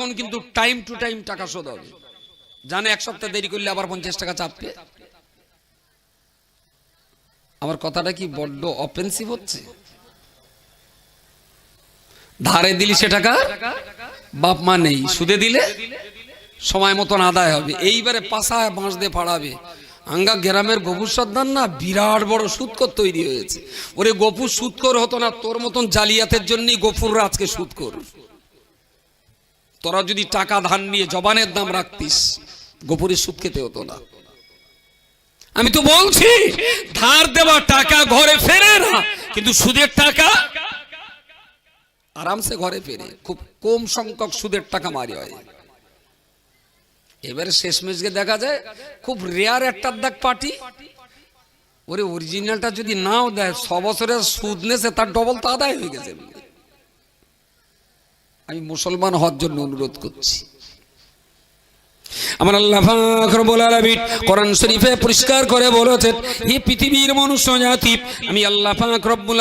তখন কিন্তু time to time টাকা শোধ হবে। জানে এক সপ্তাহ দেরি করলে আবার পঞ্চাশ টাকা চাপবে? আমার কথাটা কি বড্ড অফেন্সিভ হচ্ছে? ধারে দিলি সে টাকা, বাপ মা নেই, সুদে দিলে সময় মতন আদায় হবে। এইবারে পাশায় বাঁশ দিয়ে ফাড়াবে। আঙ্গা গ্রামের গপুর সর্দার না বিরাট বড় সুদকর তৈরি হয়েছে। ওরে গপুর সুদকর হতো না, তোর মতন জালিয়াতের জন্যই গফুররা আজকে সুদকর তোরা যদি টাকা ধান নিয়ে জবানের দাম রাখতিস গোপুরের সুদ খেতে হতো না। আমি তো বলছি, ধার দেওয়া টাকা ঘরে ফেরে না, কিন্তু সুদের টাকা আরামসে ঘরে ফেরে, খুব কম সংখ্যক সুদের টাকা মারি হয়। এবারে শেষমেশকে দেখা যায়, খুব রেয়ার একটা দেখ পার্টি। ওরে অরিজিনালটা যদি নাও দেয়, ছ বছরের সুদ নেছে, তার ডবল তো আদায় হয়ে গেছে। আমি মুসলমান হওয়ার জন্য অনুরোধ করছি। আমার আল্লাহ কোরআন শরীফে পরিষ্কার করে বলেছেন, হে পৃথিবীর মনুষ্য জাতি, আমি আল্লাহ পাক রব্বুল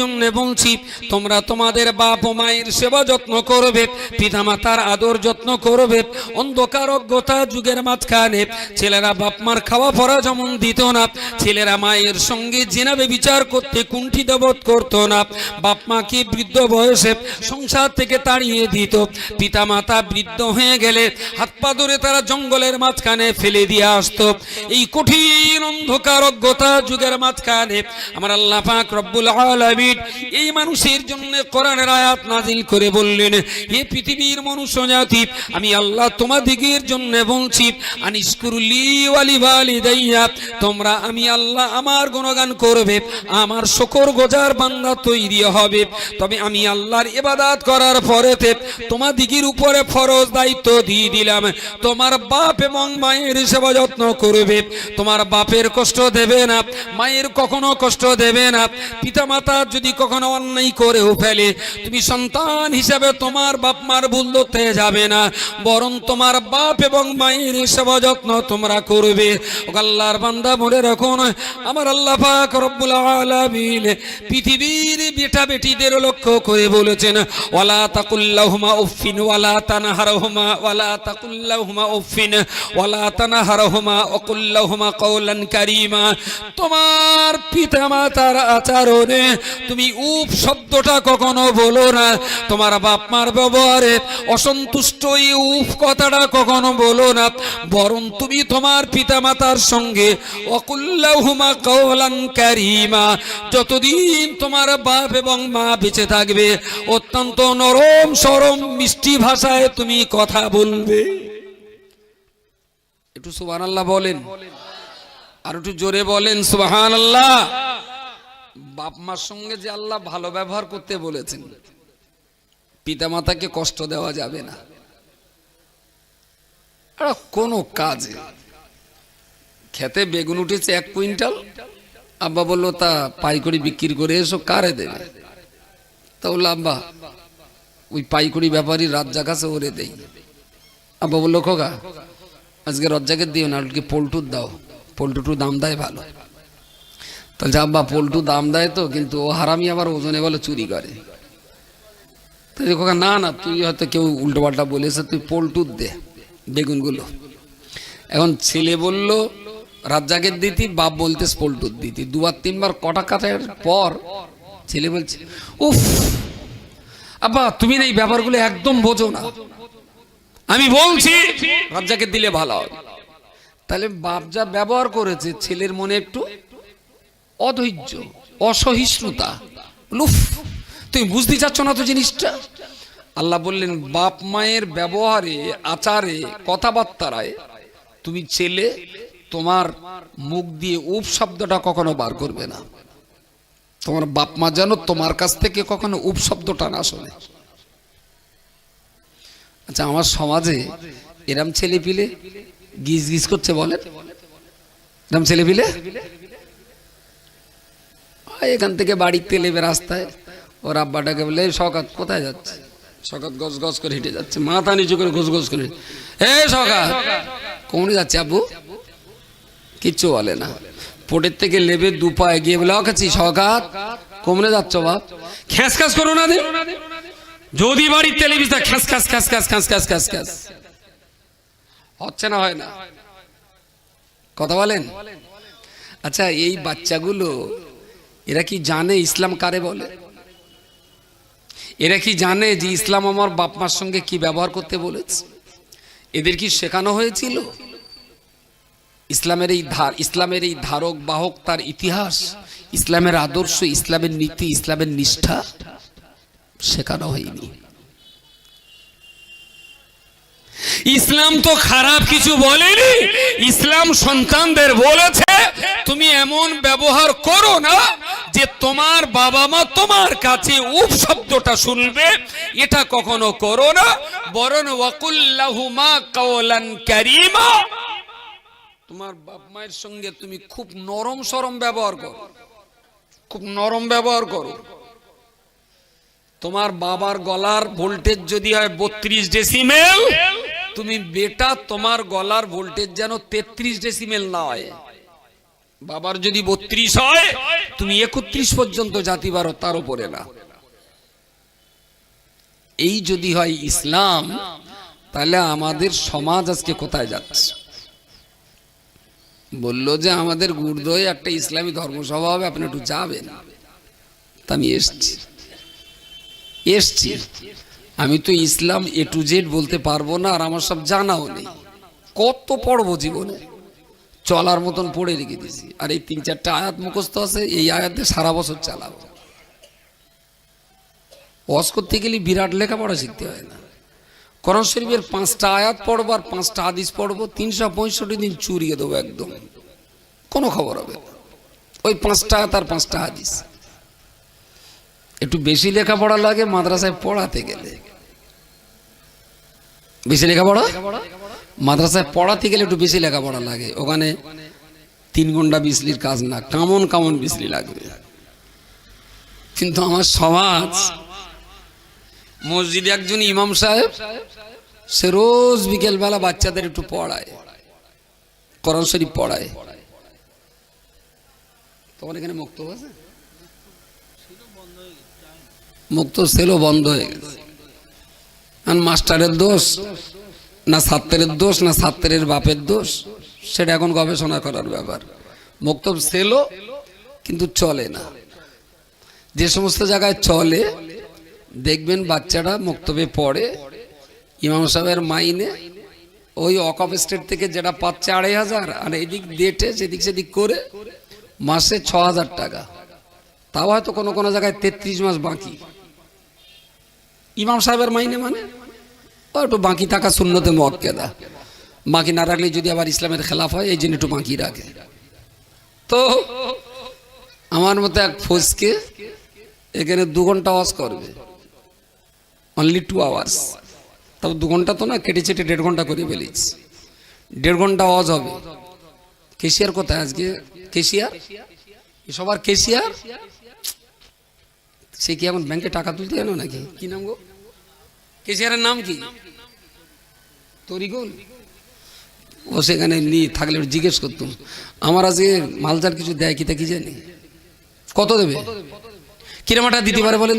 জন্য বলছি, তোমরা তোমাদের বাপ ও মায়ের সেবা যত্ন করবে, পিতামাতার আদর যত্ন করবে অন্ধকার অজ্ঞতা যুগের মাঝখানে ছেলেরা বাপ মার খাওয়া পড়া যেমন দিত না, ছেলেরা মায়ের সঙ্গে জেনাবে বিচার করতে কুণ্ঠিত বোধ করতো না, বাপ মাকে বৃদ্ধ বয়সে সংসার থেকে তাড়িয়ে দিত, পিতামাতা বৃদ্ধ হয়ে গেলে হাত পা ধরে তারা জঙ্গলের মাঝখানে ফেলে দিয়ে আসতো। এই কঠিন অন্ধকার অজ্ঞতা যুগের মাঝখানে আমার আল্লাহ পাক রব্বুল আলামিন এই মানুষের জন্য কোরআনের আয়াত নাজিল করে বললেন, হে পৃথিবীর মনুষ্য জাতি, আমি আল্লাহ তোমাদিগের জন্য বলছি আনিসকুরুলি ওয়ালি ওয়ালিদাইয়া তোমরা আমি আল্লাহ আমার গুণগান করবে, আমার শকর গোজার বান্দা তৈরি হবে। তবে আমি আল্লাহর ইবাদত করার পরেতে তোমাদিগের উপরে ফরজ দায়িত্ব দিয়ে দিলাম। তোমার বাপ এবং মায়ের সেবা যত্ন করবে। তোমার বাপের কষ্ট দেবে না, মায়ের কখনো কষ্ট দেবে না। পিতামাতা যদি কখনো অন্যায় করেও ফেলে, তুমি সন্তান হিসাবে তোমার বাপ মার ভুল ধরতে যাবে না। বরং তোমার বাপ এবং মায়ের সেবা যত্ন তোমরা করবে। আল্লাহর বান্দা, মনে রাখুন আমার আল্লাহ পাক রব্বুল আলামিন পৃথিবীর বেটা বেটিদের লক্ষ্য করে বলেছেন, ওয়ালা তাকুল্লাহুমা উফিন ওয়ালা তানহারহুমা, ওয়ালা আচরণে তুমি উপ শব্দটা কখনো বলো না। তোমার বাপ ব্যবহারে অসন্তুষ্ট এই উফ কথাটা কখনো বলো না। বরং তুমি তোমার সঙ্গে অকুল্লাহুমা কওলান কারীমা। যতদিন তোমার বাপ এবং মা বেঁচে থাকবে, অত্যন্ত নরম, সরম, মিষ্টি ভাষায় তুমি কথা বলবে একটু সুবহানাল্লাহ বলেন। আর একটু জোরে বলেন, সুবহানাল্লাহ। বাপ মার সঙ্গে যে আল্লাহ ভালো ব্যবহার করতে বলেছেন, পিতামাতাকে কষ্ট দেওয়া যাবে না। কোনো কাজে। খেতে বেগুন উঠেছে এক কুইন্টাল, আব্বা বলল, তা পাইকড়ি বিক্রি করে এসো, কারে দেবে? তা বলল, আব্বা, ওই পাইকড়ি ব্যাপারী রাজ্জাক আছে ওরে দেই। আব্বা বলল, খোকা, আজকে রজ্জাকে দিও না ওকে পোল্টুর দাও। পোল্টুটু দাম দেয় ভালো। তাহলে আব্বা পোল্টু দাম দেয় তো, কিন্তু ও হারামি আবার ওজনে বলে চুরি করে। না না, তুই হয়তো কেউ উল্টো পাল্টা বলেছে, তুই পোল্টুর দে, বেগুনগুলো। এখন ছেলে বলল, রাজ্জাকের দিতি, বাপ বলতে পোল্টুর দিতি। দুবার, তিনবার, কটা কাটার পর ছেলে বলছে, উফ, আব্বা, তুমি এই ব্যাপারগুলো একদম বোঝো না। আমি বলছি রাজ্জাকে দিলে ভালো হবে তাহলে বাপ যা ব্যবহার করেছে ছেলের মনে একটু অধৈর্য, অসহিষ্ণুতা। লুফ তুমি বুঝতে চাচ্ছ না তো জিনিসটা? আল্লাহ বললেন, বাপ মায়ের ব্যবহারে, আচারে, কথাবার্তারায় তুমি ছেলে, তোমার মুখ দিয়ে উপ শব্দটা কখনো বার করবে না। তোমার বাপ মা যেন তোমার কাছ থেকে কখনো উপ শব্দটা না শোনে। আচ্ছা আমার সমাজে এরম ছেলে পিলে গিজ গিজ করছে বলে এরম ছেলে পিলে? এখান থেকে বাড়িতে নেবে রাস্তায় ওর আব্বাটাকে বলে, "এই সকাত কোথায় যাচ্ছে সকাত গজ গজ করে হেঁটে যাচ্ছে, মাথা নিচু করে গজ গজ করে। এ সকাত কোমরে যাচ্ছে আব্বু? কিচ্ছু বলে না। পোটের থেকে লেবে দু পা এগিয়ে বলে, অকাছি সকাত কোমরে যাচ্ছ বাপ খ্যাস খ্যাস করো না দে যদি বাড়ির টেলিভিশন খ্যাস খ্যাস খ্যাস খ্যাস খ্যাস খ্যাস খ্যাস খ্যাস হচ্ছে না হয় না? কথা বলেন? আচ্ছা এই বাচ্চাগুলো, এরা কি জানে ইসলাম কারে বলে? এরা কি জানে যে ইসলাম আমার বাপ মার সঙ্গে কি ব্যবহার করতে বলেছে? এদের কি শেখানো হয়েছিল? ইসলামের এই ধার, ইসলামের এই ধারক বাহক তার ইতিহাস, ইসলামের আদর্শ, ইসলামের নীতি, ইসলামের নিষ্ঠা? শেখানো হয়নি। ইসলাম তো খারাপ কিছু বলেনি। ইসলাম সন্তানদের বলেছে, তুমি এমন ব্যবহার করো না যে তোমার বাবা মা তোমার কাছে উপ শব্দটা শুনবে। এটা কখনো করো না। বরং ওয়াকুল্লাহুমা কাওলান কারীমা। তোমার বাপ মায়ের সঙ্গে তুমি খুব নরম সরম ব্যবহার করো। খুব নরম ব্যবহার করো। তোমার বাবার গলার ভোল্টেজ যদি হয় বত্রিশ ডেসিমেল তুমি বেটা, তোমার গলার ভোল্টেজ যেন তেত্রিশ ডেসিমেল না হয়। বাবার যদি বত্রিশ হয়, তুমি একত্রিশ পর্যন্ত জাতি পারো তার উপরে না। এই যদি হয় ইসলাম, তাহলে আমাদের সমাজ আজকে কোথায় যাচ্ছে? বলল যে আমাদের গুরদয়ে একটা ইসলামী ধর্মসভা হবে, আপনি একটু যাবেন। তা আমি এসছি। এসছি। আমি তো ইসলাম এ টু জেড বলতে পারব না, আর আমার সব জানাও নেই। কত পড়ব জীবনে? চলার মতন পড়ে রেখে দিয়েছি। আর এই তিন চারটা আয়াত মুখস্থ আছে, এই আয়াতে সারা বছর চালাবো। ওয়াজ করতে গেলে বিরাট লেখাপড়া শিখতে হয় না। কোরআন শরীফের পাঁচটা আয়াত পড়ব আর পাঁচটা হাদিস পড়ব, তিনশো পঁয়ষট্টি দিন চুরিয়ে দেবো একদম। কোনো খবর হবে ওই পাঁচটা আয়াত আর পাঁচটা হাদিস। একটু বেশি লেখাপড়া লাগে, মাদ্রাসায় পড়াতে গেলে। বেশি লেখাপড়া? মাদ্রাসায় পড়াতে গেলে একটু বেশি লেখাপড়া লাগে। ওখানে তিন ঘণ্টা বিজলির কাজ না, কামন কামন বিজলি লাগবে। কিন্তু আমার সমাজ, মসজিদে একজন ইমাম সাহেব, সে রোজ বিকেলবেলা বাচ্চাদের একটু পড়ায়, কোরআন শরীফ পড়ায়। তোমার এখানে মুক্ত আছে? মুক্ত সেলও বন্ধ হয়ে গেছে। মাস্টারের দোষ, না ছাত্রের দোষ, না ছাত্রের বাপের দোষ, সেটা এখন গবেষণা করার ব্যাপার। মুক্তব সেলও কিন্তু চলে না। যে সমস্ত জায়গায় চলে, দেখবেন বাচ্চাটা মুক্তবে পড়ে। ইমাম সাহেবের মাইনে, ওই অকপ স্টেট থেকে যেটা পাচ্ছে আড়াই হাজার, আর এদিক ডেটে সেদিক সেদিক করে, মাসে ছ হাজার টাকা। তাও হয়তো কোনো কোনো জায়গায় তেত্রিশ মাস বাকি। ইমাম সাহেবের মাইনে মানে? ও একটু বাকি থাকা শূন্যতে মক্কেদা বাকি না রাখলে যদি আবার ইসলামের খেলাফ হয়, এই জন্য একটু বাকি রাখে। তো আমার মতো এক ফোজকে এখানে দু ঘণ্টা ওয়াজ করবে। অনলি টু আওয়ার্স তবে দু ঘণ্টা তো না, কেটে চেটে দেড় ঘণ্টা করে ফেলেছি। দেড় ঘণ্টা ওয়াজ হবে। কেশিয়ার কোথায় আজকে? কেশিয়ার? সবার কেশিয়ার? সে কি এখন ব্যাংকে টাকা তুলতে জানো নাকি? কি নাম গো? কেশিয়ারের নাম কি? তরিগুল ও সেখানে নিয়ে থাকলে জিজ্ঞেস করতাম আমার আজকে মালজার কিছু দেয় কি তা কি জানি? কত দেবে? কিরমাটা দিতে পারে বলেন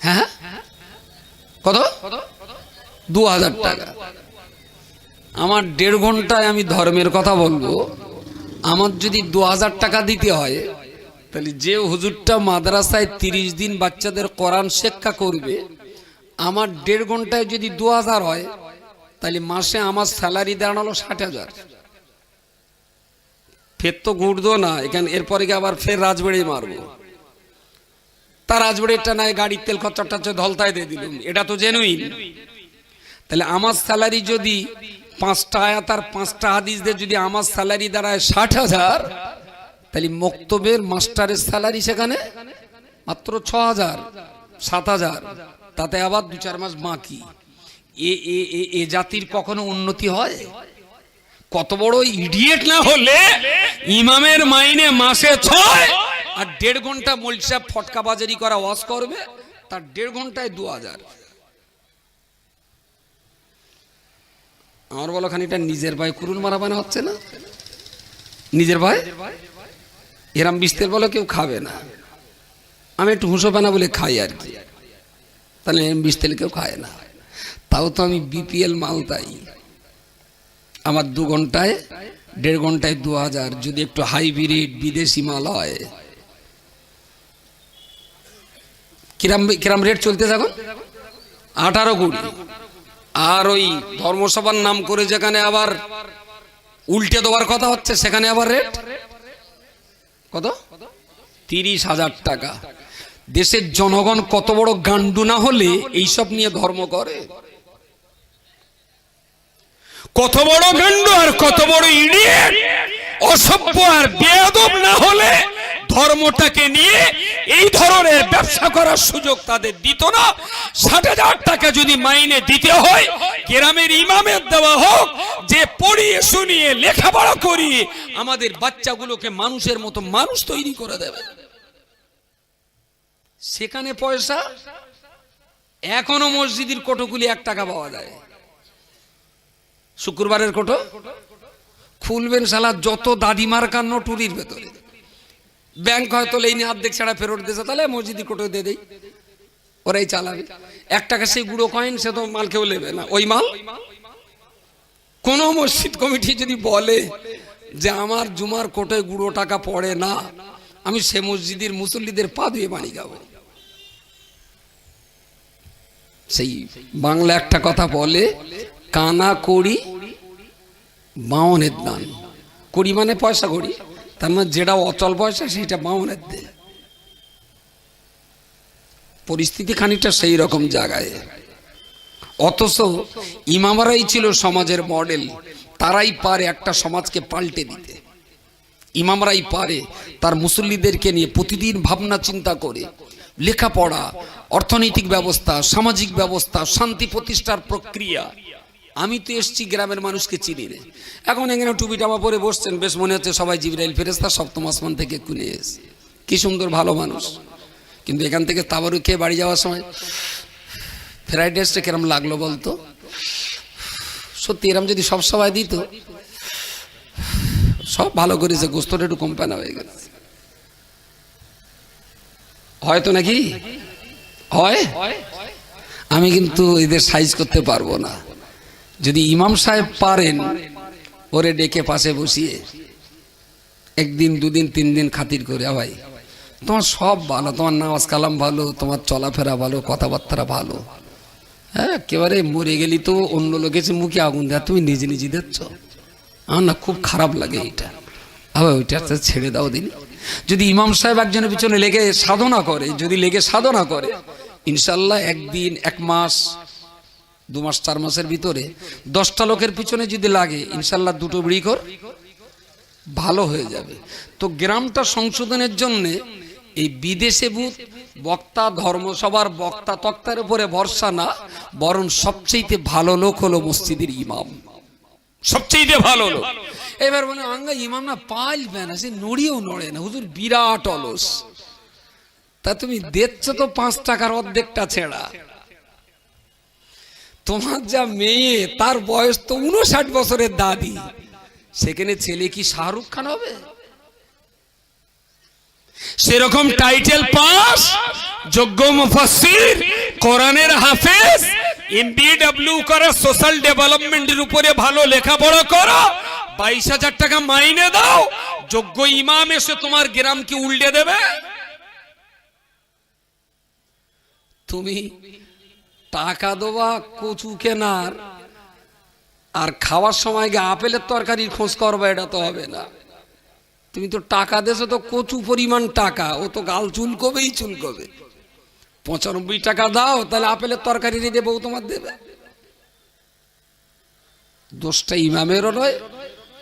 হ্যাঁ হ্যাঁ। কত? দু হাজার টাকা। আমার দেড় ঘন্টায় আমি ধর্মের কথা বলব। আমার যদি দু হাজার টাকা দিতে হয় তাহলে যে হুজুরটা মাদ্রাসায় তিরিশ দিন বাচ্চাদের কোরআন শিক্ষা করবে, আমার দেড় ঘন্টায় যদি দু হাজার হয়, তাহলে মাসে আমার স্যালারি দাঁড়াল ষাট হাজার। ফের তো ঘুরতো না, এখানে এরপরে গিয়ে আবার ফের রাজবাড়ি মারবো। তার রাজবাড়িটা নাই, গাড়ির তেল খরচাটা হচ্ছে ধলতায় দিয়ে দিলাম, এটা তো জেনুইন তাহলে আমার স্যালারি যদি পাঁচটা আয়াত আর পাঁচটা হাদিস দিয়ে যদি আমার স্যালারি দাঁড়ায় ষাট হাজার তাহলে মক্তবের মাস্টারের স্যালারি সেখানে? মাত্র ছ হাজার সাত হাজার তাতে আবার দু চার মাস বাকি। এ এ, এ- জাতির কখনো উন্নতি হয়? কত বড় ইডিয়েট না হলে ইমামের মাইনে মাসে ছয় আর দেড় ঘণ্টা মলসা ফটকা বাজারি করা ওয়াশ করবে, তার দেড় ঘন্টায় দু হাজার আমার বলো খানিকটা নিজের ভাই কুরুল মারা বানা হচ্ছে না? নিজের ভাই? এরাম বিস্তের বলো কেউ খাবে না। আমি একটু হুঁসো পানা বলে খাই আর কি। তাহলে এরম তেল কেউ খায় না। তাও তো আমি বিপিএল মাল তাই। আমার দু ঘন্টায়, দেড় ঘন্টায় দু হাজার, যদি একটু হাইব্রিড বিদেশি মাল হয়। কিরাম কিরাম রেট চলতে এখন? আঠারো কুড়ি। আর ওই ধর্মসভার নাম করে যেখানে আবার উল্টে দেওয়ার কথা হচ্ছে, সেখানে আবার রেট কত? তিরিশ হাজার টাকা। দেশের জনগণ কত বড় গান্ডু না হলে এইসব নিয়ে ধর্ম করে। কত বড় গান্ডু আর কত বড় ইডিয়েট। অসভ্য আর বেয়াদব না হলে ধর্মটাকে নিয়ে এই ধরনের ব্যবসা করার সুযোগ তাদের দিত না। ষাট হাজার টাকা যদি মাইনে দিতে হয়, গ্রামের ইমামের দেওয়া হোক, যে পড়িয়ে শুনিয়ে লেখাপড়া করিয়ে আমাদের বাচ্চাগুলোকে মানুষের মতো মানুষ তৈরি করে দেবে। সেখানে পয়সা, এখনও মসজিদের কোটোগুলি এক টাকা পাওয়া যায়। শুক্রবারের কোটো, খুলবেন সালা যত দাদিমার কান্ন টুরির ভেতরে। ব্যাংক হয়তো লেইনি অর্ধেক ছাড়া ফেরত দিয়েছে, তাহলে মসজিদি কোটো দিয়ে দেই। ওরাই চালাবে। এক টাকা সেই গুঁড়ো কয়েন সে তো মাল কেউ নেবে না। ওই মাল? কোন মসজিদ কমিটি যদি বলে যে আমার জুমার কোটোয় গুঁড়ো টাকা পড়ে না, আমি সে মসজিদের মুসল্লিদের পা ধুয়ে পানি খাব সেই বাংলা একটা কথা বলে, কানা করি বাউনের দান। করি মানে পয়সা করি তার মানে যেটা অচল পয়সা সেটা বাউনের দে পরিস্থিতি খানিকটা সেই রকম জায়গায়। অথচ ইমামারাই ছিল সমাজের মডেল, তারাই পারে একটা সমাজকে পাল্টে দিতে। ইমামরাই পারে তার মুসল্লিদেরকে নিয়ে প্রতিদিন ভাবনা চিন্তা করে, লেখাপড়া, অর্থনৈতিক ব্যবস্থা, সামাজিক ব্যবস্থা, শান্তি প্রতিষ্ঠার প্রক্রিয়া। আমি তো এসছি গ্রামের মানুষকে চিনি রে এখন এখানে টুপি টাপা পরে বসছেন, বেশ মনে হচ্ছে সবাই জিবরাইল ফেরেস্তা সপ্তম আসমান থেকে কুনে এসে কি সুন্দর ভালো মানুষ। কিন্তু এখান থেকে তাবারু খেয়ে বাড়ি যাওয়ার সময় ফ্রাইড রাইসটা কিরম লাগল বলতো? সত্যি এরম যদি সব সবাই দিত, সব ভালো করেছে, গোস্তটা একটু কম্পানা হয়ে গেছে। হয়তো নাকি? হয়? আমি কিন্তু এদের সাইজ করতে পারব না। যদি ইমাম সাহেব পারেন, ওরে ডেকে পাশে বসিয়ে, একদিন, দুদিন তিন দিন খাতির করে, "আ ভাই, তোমার সব ভালো, তোমার নামাজ কালাম ভালো, তোমার চলাফেরা ভালো, কথাবার্তা ভালো। হ্যাঁ একেবারে মরে গেলি তো অন্য লোকের মুখে আগুন দেয় তুমি নিজে নিজে দিচ্ছ আমার না খুব খারাপ লাগে এটা আবার ওইটা ছেড়ে দাও দিন। যদি ইমাম সাহেব একজনের পিছনে লেগে সাধনা করে, যদি লেগে সাধনা করে ইনশাল্লাহ একদিন, এক মাস দু মাস চার মাসের ভিতরে দশটা লোকের পিছনে যদি লাগে, ইনশাল্লাহ দুটো কর ভালো হয়ে যাবে। তো গ্রামটা সংশোধনের জন্য এই বিদেশে বুথ বক্তা, ধর্মসভার বক্তা তক্তার উপরে ভরসা না, বরং সবচেয়ে ভালো লোক হলো মসজিদের ইমাম। সবচেয়ে ভালো লোক। এবার বলে, আঙ্গা, ইমাম না পাইলবে না সে নড়িয়েও নড়ে না, হুজুর বিরাট অলস। তা তুমি দেখছ তো পাঁচ টাকার অর্ধেকটা ছেড়া। তোমার যা মেয়ে, তার বয়স তো উনষাট বছরের দাদি। সেখানে ছেলে কি শাহরুখ খান হবে? সেরকম টাইটেল পাস যোগ্য মুফাসসির, কোরআনের হাফেজ এমবিডব্লিউ করে সোশ্যাল ডেভেলপমেন্টের উপরে ভালো লেখাপড়া করো, বাইশ হাজার টাকা মাইনে দাও, যোগ্য ইমাম এসে তোমার গ্রামকে উল্টে দেবে। তুমি টাকা দেওয়া কচু কেনার আর খাওয়ার সময় গিয়ে আপেলের তরকারির খোঁজ করবে, এটা তো হবে না। তুমি তো টাকা দেছো তো কচু পরিমাণ টাকা, ও তো গাল চুলকবেই চুলকবে। পঁচানব্বই টাকা দাও, তাহলে আপেলের তরকারি দিয়ে বউ তোমার দেবে। দোষটা ইমামেরও নয়,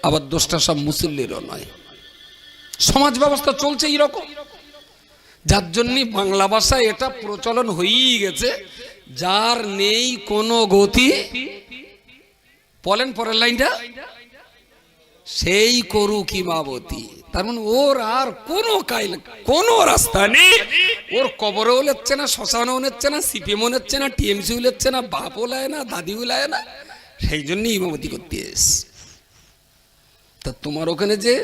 আবার দোষটা সব মুসল্লিরও নয়। সমাজ ব্যবস্থা চলছে এইরকম। যার জন্য বাংলা ভাষায় এটা প্রচলন হয়েই গেছে। যার নেই কোনো গতি, বলেন পরের লাইনটা, সেই করু কিমাবতী তার মানে ওর আর কোনো কাইল কোনো রাস্তা নেই। ওর কবরও লেচ্ছে না, শ্মশানও নেচ্ছে না, সিপিএমও নেচ্ছে না, টিএমসিও লেচ্ছে না, বাপও লায় না, দাদিও লায় না, সেই জন্য ইমামতি করতে এস তা তোমার ওখানে যে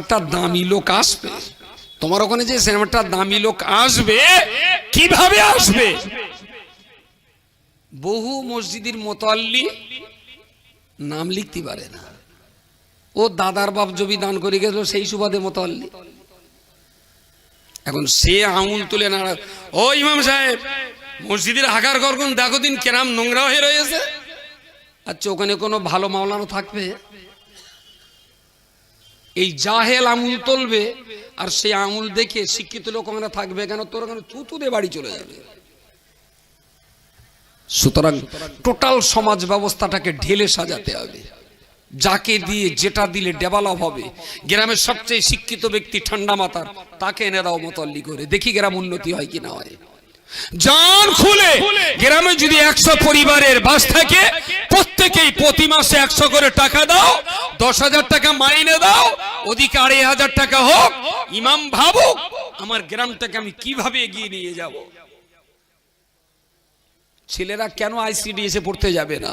একটা দামি লোক আসবে, তোমার ওখানে যে একটা দামি লোক আসবে, কীভাবে আসবে? বহু মসজিদের মোতাল্লি নাম লিখতে পারে না। ও দাদার বাপ জমি দান করে গেছিল সেই সুবাদে মোতাল্লি। এখন সে আঙুল তুলে না ও ইমাম সাহেব, মসজিদের হাকার করকুন দেখো দিন কেরাম নোংরা হয়ে রয়েছে। আচ্ছা ওখানে কোনো ভালো মাওলানো থাকবে? এই জাহেল আঙুল তুলবে, আর সেই আঙুল দেখে শিক্ষিত লোক ওখানে থাকবে কেন? তোর ওখানে থুতু বাড়ি চলে যাবে। সুতরাং টোটাল সমাজ ব্যবস্থাটাকে ঢেলে সাজাতে হবে। যাকে দিয়ে যেটা দিলে ডেভেলপ হবে, গ্রামের সবচেয়ে শিক্ষিত ব্যক্তি ঠান্ডা মাথার, তাকে এনে দাও মতল্লি করে। দেখি গ্রাম উন্নতি হয় কি না হয়। জান খুলে! গ্রামে যদি একশো পরিবারের বাস থাকে, প্রত্যেকেই প্রতি মাসে একশো করে টাকা দাও, দশ হাজার টাকা মাইনে দাও, ওদিকে আড়াই হাজার টাকা হোক, ইমাম ভাবুক, আমার গ্রামটাকে আমি কীভাবে এগিয়ে নিয়ে যাব? ছেলেরা কেন আইসিডি এসে পড়তে যাবে না?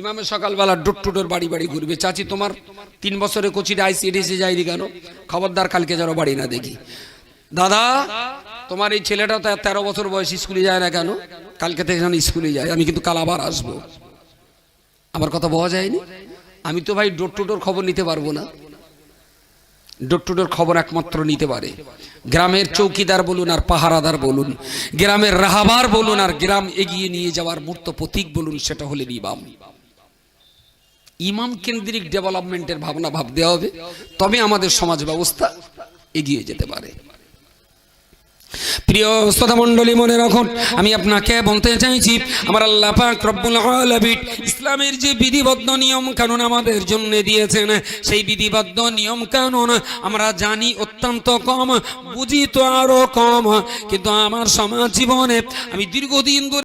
ইমামে সকালবেলা ডোর টুডোর বাড়ি বাড়ি ঘুরবে। চাচি, তোমার তিন বছরে কোচিতে আইসিডি এসে যায়নি কেন? খবরদার কালকে যেন বাড়ি না দেখি। দাদা, তোমার এই ছেলেটা তো তেরো বছর বয়স স্কুলে যায় না কেন? কালকে থেকে যেন স্কুলে যায়। আমি কিন্তু কাল আবার আসব। আমার কথা বলা যায়নি? আমি তো ভাই ডোর টু ডোর খবর নিতে পারব না। ডোর টু ডোর খবর একমাত্র নিতে পারে। গ্রামের চৌকিদার বলুন আর পাহারাদার বলুন, গ্রামের রাহাবার বলুন আর গ্রাম এগিয়ে নিয়ে যাওয়ার মূর্ত প্রতীক বলুন, সেটা হলেন ইমাম। ইমাম কেন্দ্রিক ডেভেলপমেন্টের ভাবনা ভাবতে হবে, তবে আমাদের সমাজ ব্যবস্থা এগিয়ে যেতে পারে। প্রিয় শ্রোতা মণ্ডলী, মনে রাখুন, আমি আপনাকে বলতে চাইছি, আমার আল্লাহ পাক রব্বুল আলামিন ইসলামের যে বিধিবদ্ধ নিয়ম কানুন আমাদের জন্য দিয়েছেন, সেই বিধিবদ্ধ নিয়ম কানুন আমরা জানি অত্যন্ত কম, বুঝি তো আরও কম, কিন্তু আমার সমাজ জীবনে আমি দীর্ঘদিন ধরে